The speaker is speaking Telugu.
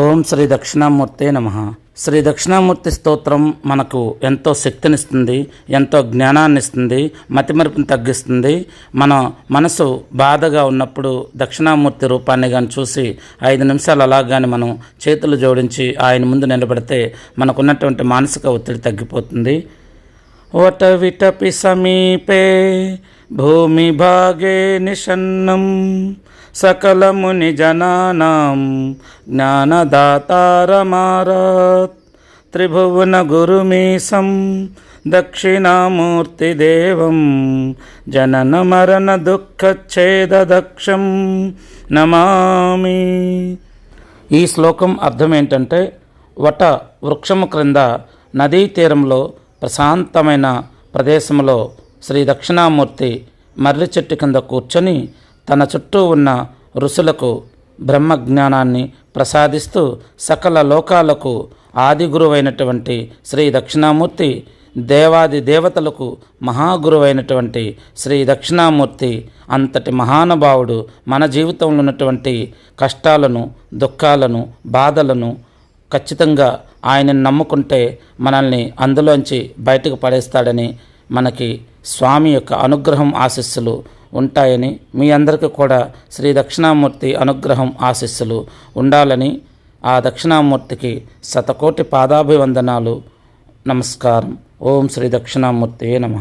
ఓం శ్రీ దక్షిణామూర్తే నమ. శ్రీ దక్షిణామూర్తి స్తోత్రం మనకు ఎంతో శక్తినిస్తుంది ఎంతో జ్ఞానాన్ని ఇస్తుంది మతిమరుపుని తగ్గిస్తుంది. మన మనసు బాధగా ఉన్నప్పుడు దక్షిణామూర్తి రూపాన్ని కానీ చూసి ఐదు నిమిషాలు అలా కానీ మనం చేతులు జోడించి ఆయన ముందు నిలబడితే మనకున్నటువంటి మానసిక ఒత్తిడి తగ్గిపోతుంది. వటవిటపి సమీపే భూమిభాగే నిషన్నం సకలముని జనానాం జ్ఞానదాతారమారాత్. త్రిభువన గురుమీసం దక్షిణామూర్తిదేవం జనన మరణ దుఃఖచ్ఛేదక్షం నమామి. ఈ శ్లోకం అర్థం ఏంటంటే వట వృక్షము క్రింద నదీ తీరంలో ప్రశాంతమైన ప్రదేశంలో శ్రీ దక్షిణామూర్తి మర్రి చెట్టు కింద కూర్చొని తన చుట్టూ ఉన్న ఋషులకు బ్రహ్మజ్ఞానాన్ని ప్రసాదిస్తూ సకల లోకాలకు ఆది గురువైనటువంటి శ్రీ దక్షిణామూర్తి దేవాది దేవతలకు మహాగురువైనటువంటి శ్రీ దక్షిణామూర్తి అంతటి మహానుభావుడు మన జీవితంలో ఉన్నటువంటి కష్టాలను దుఃఖాలను బాధలను ఖచ్చితంగా ఆయనను నమ్ముకుంటే మనల్ని అందులోంచి బయటకు పడేస్తాడని మనకి స్వామి యొక్క అనుగ్రహం ఆశీస్సులు ఉంటాయని మీ అందరికీ కూడా శ్రీ దక్షిణామూర్తి అనుగ్రహం ఆశీస్సులు ఉండాలని ఆ దక్షిణామూర్తికి శతకోటి పాదాభివందనాలు. నమస్కారం. ఓం శ్రీ దక్షిణామూర్తి నమ.